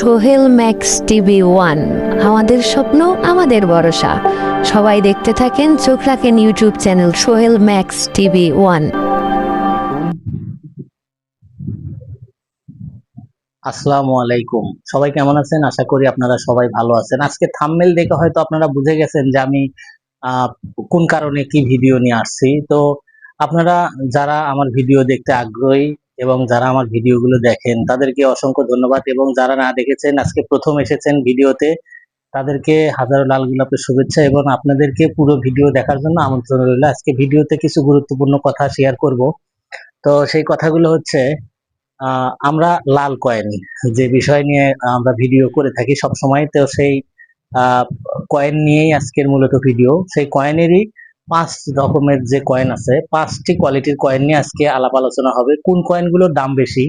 Sohel Max TV one, আমাদের স্বপ্ন, আমাদের ভরসা। সবাই দেখতে থাকেন, চোখ রাখেন YouTube channel Sohel Max TV one. আসসালামু আলাইকুম। সবাই কেমন আছেন? আশা করি আপনারা সবাই ভালো আছেন। আজকে থাম্বনেল দেখে হয়তো আপনারা বুঝে গেছেন যে আমি কোন কারণে কি ভিডিও নিয়ে আসছি। তো আপনারা, যারা আমার ভিডিও দেখতে আগ্রহী এবং যারা আমার ভিডিওগুলো দেখেন, তাদেরকে অসংখ্য ধন্যবাদ এবং যারা না দেখেছেন, আজকে প্রথম এসেছেন ভিডিওতে, তাদেরকে হাজারো লাল গোলাপের শুভেচ্ছা এবং আপনাদেরকে পুরো ভিডিও দেখার জন্য আমন্ত্রণ রইল। আজকে ভিডিওতে কিছু গুরুত্বপূর্ণ কথা শেয়ার করব। তো সেই কথাগুলো হচ্ছে আমরা লাল কয়েন যে বিষয় নিয়ে আমরা ভিডিও করে থাকি সব সময় তো সেই কয়েন নিয়েই আজকের মূলত ভিডিও। সেই কয়েনেরই পাঁচ রকমের যে কয়েন আছে, পাঁচটি কোয়ালিটির কয়েন নিয়ে আজকে আলাপ আলোচনা হবে। কোন কয়েনগুলোর দাম বেশি?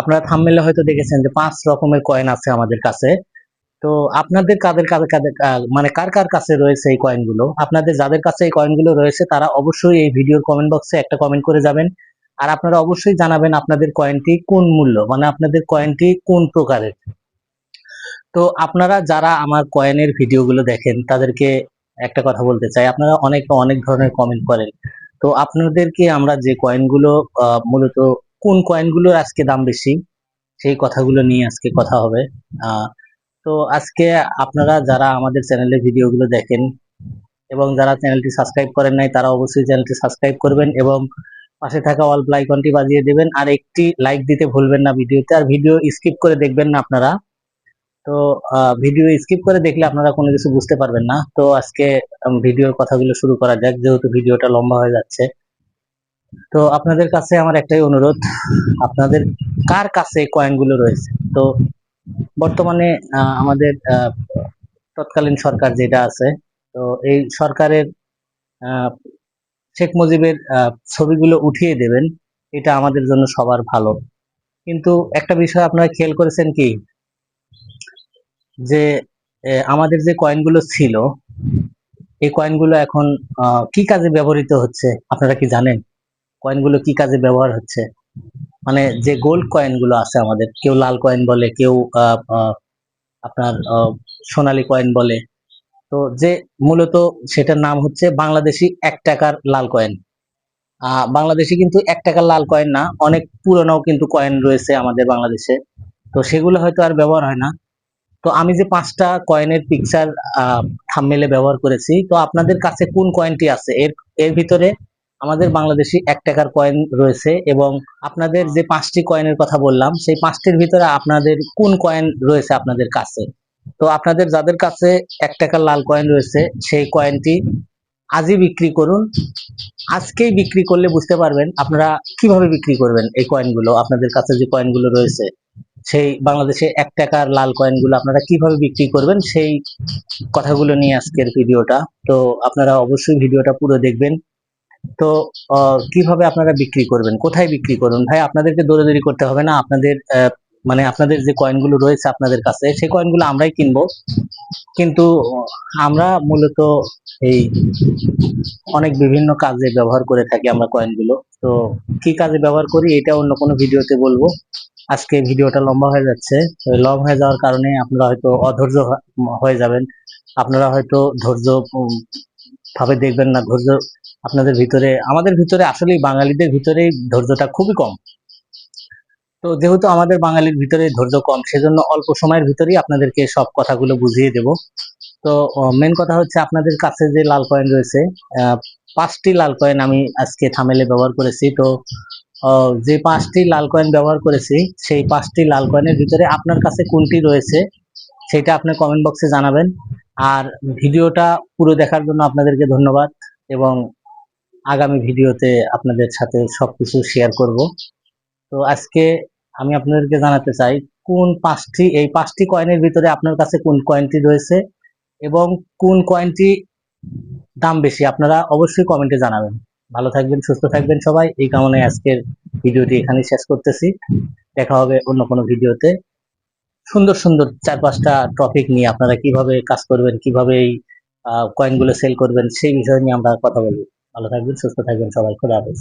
আপনারা থাম্বনেলে হয়তো দেখেছেন যে পাঁচ রকমের কয়েন আছে আমাদের কাছে। তো আপনাদের কাদের কাদের কাদের মানে কার কার কাছে রয়েছে এই কয়েনগুলো আপনাদের যাদের কাছে এই কয়েনগুলো রয়েছে, তারা অবশ্যই এই ভিডিওর কমেন্ট বক্সে একটা কমেন্ট করে যাবেন। আর আপনারা অবশ্যই জানাবেন আপনাদের কয়েনটি কোন মূল্য মানে আপনাদের কয়েনটি কোন প্রকারের। তো আপনারা যারা আমার কয়েনের ভিডিওগুলো দেখেন, তাদেরকে একটা কথা বলতে চাই। আপনারা অনেক অনেক ধরনের কমেন্ট করেন। তো আপনাদেরকে আমরা যে কয়েনগুলো মূলত কোন কয়েনগুলোর আজকে দাম বেশি, সেই কথাগুলো নিয়ে আজকে কথা হবে। তো আজকে আপনারা যারা আমাদের চ্যানেলে ভিডিওগুলো দেখেন এবং যারা চ্যানেলটি সাবস্ক্রাইব করেন নাই, তারা অবশ্যই চ্যানেলটি সাবস্ক্রাইব করবেন এবং পাশে থাকা অল আইকনটি বাজিয়ে দেবেন। আর একটি লাইক দিতে ভুলবেন না ভিডিওতে। আর ভিডিও স্কিপ করে দেখবেন না আপনারা। তো ভিডিও স্কিপ করে দেখলে আপনারা কোনো কিছু বুঝতে পারবেন না। তো আজকে ভিডিওর কথাগুলো শুরু করা যাক, যেহেতু ভিডিওটা লম্বা হয়ে যাচ্ছে। তো আপনাদের কাছে আমার একটাই অনুরোধ, আপনাদের কার কাছে কয়েনগুলো রয়েছে? তো বর্তমানে আমাদের তৎকালীন সরকার যেটা আছে, তো এই সরকারের শেখ মুজিবের ছবিগুলো উঠিয়ে দেবেন, এটা আমাদের জন্য সবার ভালো। কিন্তু একটা বিষয় আপনারা খেয়াল করেছেন কি? যে আমাদের যে কয়েনগুলো ছিল, এই কয়েনগুলো এখন কি কাজে ব্যবহৃত হচ্ছে? আপনারা কি জানেন? কয়েনগুলো কি কাজে ব্যবহার হচ্ছে? মানে যে গোল্ড কয়েনগুলো আছে আমাদের, কেউ লাল কয়েন বলে, কেউ আপনার সোনালী কয়েন বলে। তো যে মূলত সেটার নাম হচ্ছে বাংলাদেশি এক টাকার লাল কয়েন বাংলাদেশে কিন্তু এক টাকার লাল কয়েন না, অনেক পুরনো কিন্তু কয়েন রয়েছে আমাদের বাংলাদেশে। তো সেগুলো হয়তো আর ব্যবহার হয় না। তো আমি যে পাঁচটা কয়েনের পিকচার থামমেলে ব্যবহার করেছি, তো আপনাদের কাছে কোন কয়েনটি আছে? এর এর ভিতরে আমাদের বাংলাদেশি এক টাকার কয়েন রয়েছে এবং আপনাদের যে পাঁচটি কয়েনের কথা বললাম, সেই পাঁচটির ভিতরে আপনাদের কোন কয়েন রয়েছে আপনাদের কাছে? তো আপনাদের যাদের কাছে এক টাকার লাল কয়েন রয়েছে, সেই কয়েনটি আজই বিক্রি করুন। আজকেই বিক্রি করলে বুঝতে পারবেন আপনারা কীভাবে বিক্রি করবেন এই কয়েনগুলো আপনাদের কাছে যে কয়েনগুলো রয়েছে। সেই বাংলাদেশে এক টাকার লাল কয়েনগুলো আপনারা কীভাবে বিক্রি করবেন, সেই কথাগুলো নিয়ে আজকের ভিডিওটা। তো আপনারা অবশ্যই ভিডিওটা পুরো দেখবেন। তো কীভাবে আপনারা বিক্রি করবেন? কোথায় বিক্রি করুন ভাই, আপনাদেরকে দৌড়াদৌড়ি করতে হবে না? আপনাদের মানে আপনাদের যে কয়েনগুলো রয়েছে আপনাদের কাছে, সেই কয়েনগুলো আমরাই কিনবো। কিন্তু আমরা মূলত এই অনেক বিভিন্ন কাজে ব্যবহার করে থাকি আমরা কয়েনগুলো তো কি কাজে ব্যবহার করি, এটা অন্য কোনো ভিডিওতে বলব। আজকে ভিডিওটা লম্বা হয়ে যাচ্ছে। লং হয়ে যাওয়ার কারণে আপনারা হয়তো অধৈর্য হয়ে যাবেন। আপনারা হয়তো ধৈর্য ভাবে দেখবেন না। ধৈর্য আপনাদের ভিতরে, আমাদের ভিতরে আসলে বাঙালিদের ভিতরে ধৈর্যটা খুবই কম। তো যেহেতু আমাদের বাঙালির ভিতরে ধৈর্য কম, সেজন্য অল্প সময়ের ভিতরেই আপনাদেরকে সব কথাগুলো বুঝিয়ে দেব। তো মেন কথা হচ্ছে আপনাদের কাছে যে লাল কয়েন রয়েছে পাঁচটি লাল কয়েন আমি আজকে থামেলে ব্যবহার করেছি। তো যে পাঁচটি লাল কয়েন ব্যবহার করেছি, সেই পাঁচটি লাল কয়েনের ভিতরে আপনার কাছে কোনটি রয়েছে, সেটা আপনি কমেন্ট বক্সে জানাবেন। আর ভিডিওটা পুরো দেখার জন্য আপনাদেরকে ধন্যবাদ এবং আগামী ভিডিওতে আপনাদের সাথে সবকিছু শেয়ার করব। তো আজকে আমি আপনাদেরকে জানাতে চাই, কোন পাঁচটি, এই পাঁচটি কয়েনের ভিতরে আপনার কাছে কোন কয়েনটি রয়েছে এবং কোন কয়েনটি দাম বেশি, আপনারা অবশ্যই কমেন্টে জানাবেন। ভালো থাকবেন, সুস্থ থাকবেন সবাই। এই কারণে আজকের ভিডিওটি এখানে শেষ করতেছি। দেখা হবে অন্য কোনো ভিডিওতে। সুন্দর সুন্দর চার পাঁচটা টপিক নিয়ে আপনারা কীভাবে কাজ করবেন, কীভাবে এই কয়েনগুলো সেল করবেন, সেই বিষয় নিয়ে আমরা কথা বলব। ভালো থাকবেন, সুস্থ থাকবেন সবাই। খোলা হাফেজ।